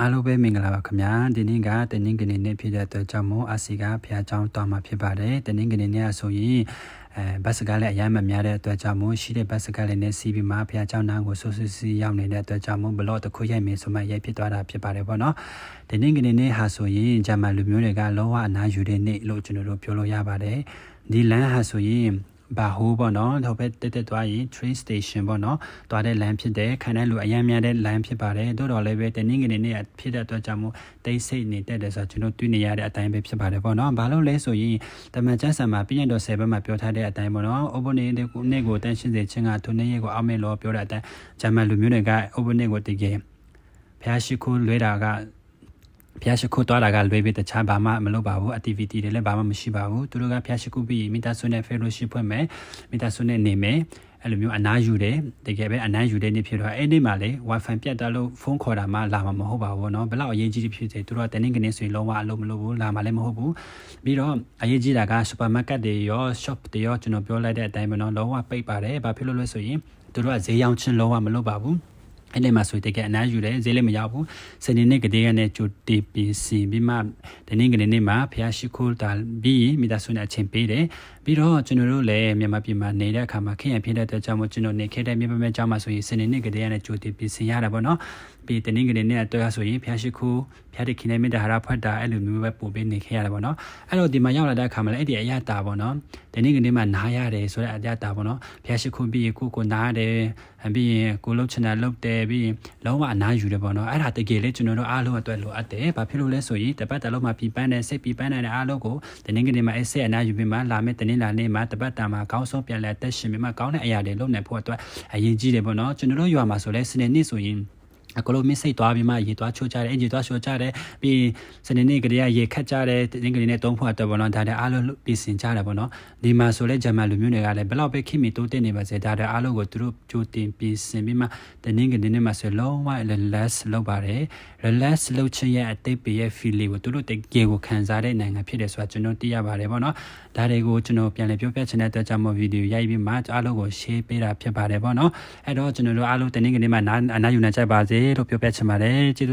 အားလုံးပဲမင်္ဂလာပါခင်ဗျာဒီနေ့ကတနင်္ဂနွေနေ့ဖြစ်တဲ့အတွက်ကြောင့်မို့အစီကဖျားချောင်းတောင်းမှာဖြစ်ပါတယ်တနင်္ဂနွေနေ့ဆိုရင်အဲဘတ်စကားလည်းအရင်မများတဲ့အတွက်ကြောင့်မို့ရှိတဲ့ဘတ်စကားလည်းနဲ့စီးပြီးမှဖျားချောင်းနားကိုဆူဆူစီရောက်နေတဲ့အတွက်ကြောင့်မို့ဘလော့တစ်ခုရိုက်မယ်ဆိုမှရိုက်ဖြစ်သွားတာဖြစ်ပါတယ်ပေါ့နော်ဒီနေ့ကနေနေ့ဟာဆိုရင်ဂျာမန်လူမျိုးတွေကလောဝအနာယူတဲ့နေ့လို့ကျွန်တော်တို့ပြောလို့ရပါတယ်ဒီလမ်းဟာဆိုရင် ဘာဟိုးပေါ့နော်တော့ပဲတက်တက်သွားရင် train station ပေါ့နော်သွားတဲ့လမ်းဖြစ်တယ်ခန်းတဲ့လူအရန်များတဲ့လမ်းဖြစ်ပါတယ်တိုးတော်လည်းပဲတနင်္ဂနွေနေ့ဖြစ်တဲ့အတွက်ကြောင့်မို့တိတ်ဆိတ်နေတက်တယ်ဆိုတော့ကျွန်တော်တွေ့နေရတဲ့အတိုင်းပဲဖြစ်ပါတယ်ပေါ့နော်ဘာလို့လဲဆိုရင်တမန်ကျန်းဆန်မှာပြည့်ရတော့10ဘက်မှာပြောထားတဲ့အတိုင်းပေါ့နော် open နေ့ကိုနေ့ကိုတန်းရှင်းစေခြင်းကသူနေ့ရက်ကိုအောက်မဲ့လို့ပြောတဲ့အတိုင်းဂျမန်လူမျိုးတွေက open နေ့ကိုတကယ်ဖျားရှိခိုးလွဲတာက ဖျားရှိခိုးသွားတာကလွဲပြီးတခြားဘာမှမလုပ်ပါဘူး activity တွေလည်းဘာမှမရှိပါဘူးသူတို့ကဖျားရှိခိုးပြီးမိသားစုနဲ့ fellowship ဖွဲ့မယ်မိသားစုနဲ့နေမယ်အဲ့လိုမျိုးအနားယူတယ်တကယ်ပဲအနားယူတဲ့နေ့ဖြစ်တော့အဲ့ဒီမှာလေ wifi ပြတ်သွားလို့ဖုန်းခေါ်တာမှလာမှာမဟုတ်ပါဘူးเนาะဘယ်လောက်အရေးကြီးဖြစ်စေသူတို့ကတနင်္ဂနွေဆိုရင်လုံးဝအလုပ်မလုပ်ဘူးလာမှာလည်းမဟုတ်ဘူးပြီးတော့အရေးကြီးတာက supermarket တွေရော shop တွေရောကျွန်တော်ပြောလိုက်တဲ့အတိုင်းပဲเนาะလုံးဝပိတ်ပါတယ်ဘာဖြစ်လို့လဲဆိုရင်သူတို့ကဈေးရောင်းချင်းလုံးဝမလုပ်ပါဘူး အဲ့ဒီမှာဆိုတကယ်အနားယူတယ်ဈေးလည်းမရောက်ဘူးစနေနေ့ကတည်းကနေကြိုတီပီစီပြီးမှတနင်္ဂနွေနေ့မှာဖျားရှိခိုးတာပြီးမိသားစုနဲ့အချင်းပေးတယ်ပြီးတော့ကျွန်တော်တို့လည်းမြန်မာပြည်မှာနေတဲ့အခါမှာခင်ရဖြစ်တဲ့အတွက်ကြောင့်မို့ကျွန်တော်နေခဲ့တဲ့မြန်မာပြည်ကျောင်းမှာဆိုရင်စနေနေ့ကတည်းကနေကြိုတီပီစီရတာပေါ့နော်ပြီးတနင်္ဂနွေနေ့အတွက်ဆိုရင်ဖျားရှိခိုးဖျားတဲ့ခင်နေမိတာဟာရဖွက်တာအဲ့လိုမျိုးပဲပို့ပေးနေခဲ့ရတာပေါ့နော်အဲ့တော့ဒီမှာရောက်လာတဲ့အခါမှာလည်းအဲ့ဒီအရတာပေါ့နော် တနင်္ဂနွေမှာနားရတယ်ဆိုတဲ့အရတာပေါ့နော်ဖျားရှိခိုးပြီးကိုကိုနားတယ်ပြီးရင်ကိုလှုပ်ချင်တာလှုပ်တယ်ပြီးရင်လုံးဝအနားယူတယ်ပေါ့နော်အဲ့ဒါတကယ်လေကျွန်တော်တို့အားလုံးအတွက်လိုအပ်တယ်ဘာဖြစ်လို့လဲဆိုရင်တပတ်တလုံးမှာပြပန်းတယ်စိတ်ပြပန်းတဲ့အားလုံးကိုတနင်္ဂနွေမှာအဲ့စိတ်အနားယူပြီးမှလာမယ့်တနင်္လာနေ့မှာတပတ်တာမှာကောင်းဆုံးပြန်လဲတက်ရှင်ပြီးမှကောင်းတဲ့အရာတွေလုပ်နိုင်ဖို့အတွက်အရေးကြီးတယ်ပေါ့နော်ကျွန်တော်တို့ရွာမှာဆိုလဲစနေနေ့ဆိုရင် အကလုံးမစိတ်သွားပြီးမှရေသွားချိုးကြတယ်အင်ဂျီသွားချိုးကြတယ်ပြီးစနေနေ့ကလေးကရေခတ်ကြတယ်တင်းကလေးနဲ့တုံးဖို့အတွက်ပေါ့နော်ဒါတဲ့အားလုံးပြင်ဆင်ကြတယ်ပေါ့နော်ဒီမှာဆိုလဲဂျမန်လူမျိုးတွေကလည်းဘယ်လောက်ပဲခိမီတိုးတက်နေပါစေဒါတဲ့အားလုံးကိုသူတို့ကြိုတင်ပြင်ဆင်ပြီးမှတင်းကလေးနဲ့မှဆိုလုံးဝ relax လုပ်ပါတယ် relax လုပ်ခြင်းရဲ့အတိတ်ပဲရဲ့ feeling ကိုသူတို့တကယ်ကိုခံစားတဲ့နိုင်ငံဖြစ်တယ်ဆိုတာကျွန်တော်သိရပါတယ်ပေါ့နော်ဒါတွေကိုကျွန်တော်ပြန်လည်ပြောပြချင်တဲ့အတွက်ကြောင့်မို့ဗီဒီယိုရိုက်ပြီးမှအားလုံးကို share ပေးတာဖြစ်ပါတယ်ပေါ့နော်အဲ့တော့ကျွန်တော်တို့အားလုံးတင်းကလေးမှာနားအနားယူနိုင်ကြပါစေလို့ပြောပြချင်ပါတယ်ကျေးဇူး